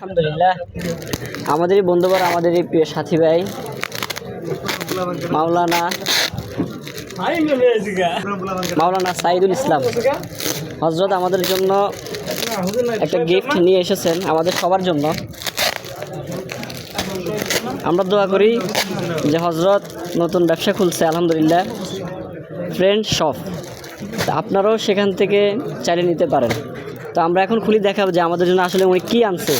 আলহামদুলিল্লাহ। আমাদেরই বন্ধুবার, আমাদেরই প্রিয় সাথী ভাই, মাওলানা মাওলানা সাইদুল ইসলাম। হজরত আমাদের জন্য একটা গিফট নিয়ে এসেছেন আমাদের সবার জন্য। আমরা দোয়া করি যে হজরত নতুন ব্যবসা খুলছে, আলহামদুলিল্লাহ। ফ্রেন্ড শপ আপনারাও সেখান থেকে চালিয়ে নিতে পারেন। তো আমরা এখন খুলি দেখাবো যে আমাদের জন্য আসলে উনি কী আনছে।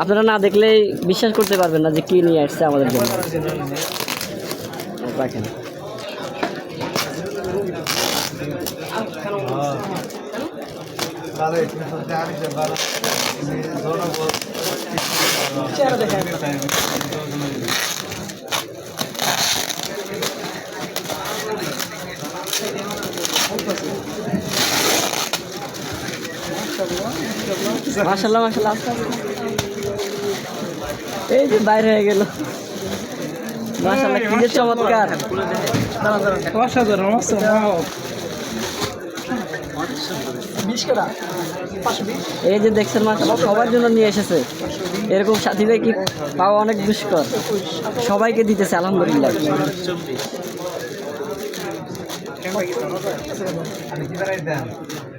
আপনারা না দেখলেই বিশ্বাস করতে পারবেন না যে কী নিয়ে আসছে আমাদের জন্য। রাখেন মাসাল্লাহ মাসাল্লাহ এই যে বাইরে হয়ে গেল। মাসাল্লাহ কি চমৎকার। এই যে দেখছেন মাসাল্লাহ সবার জন্য নিয়ে এসেছে। এরকম সাথী কি পাওয়া অনেক দুষ্কর। সবাইকে দিতেছে, আলহামদুলিল্লাহ।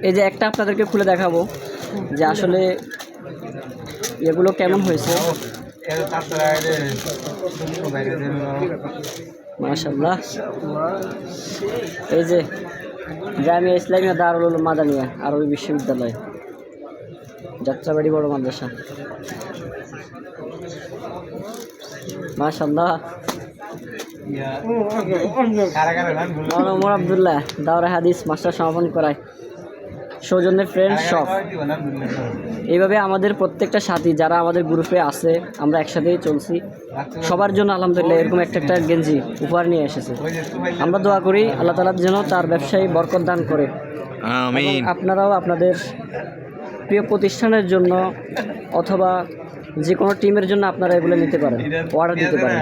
এই যে একটা আপনাদেরকে খুলে দেখাবো যে আসলে এগুলো কেমন হয়েছে। মাশাল্লাহ এই যে জামিয়া ইসলামিয়া দারুল মাদানিয়া আরবি বিশ্ববিদ্যালয় যাত্রাবাড়ি বড় মাদ্রাসা। মাশাল্লাহ ওমর আবদুল্লাহ দাওরা হাদিস মাস্টার সমাপন করায়। সৌজন্যের ফ্রেন্ড শপ এইভাবে আমাদের প্রত্যেকটা সাথী যারা আমাদের গ্রুপে আছে আমরা একসাথেই চলছি। সবার জন্য আলহামদুলিল্লাহ এরকম একটা একটা গেঞ্জি উপহার নিয়ে এসেছে। আমরা দোয়া করি আল্লাহ তালার যেন তার ব্যবসায়ী বরকত দান করে। আপনারাও আপনাদের প্রিয় প্রতিষ্ঠানের জন্য অথবা যে কোনো টিমের জন্য আপনারা এগুলো নিতে পারেন অর্ডার দিতে পারেন।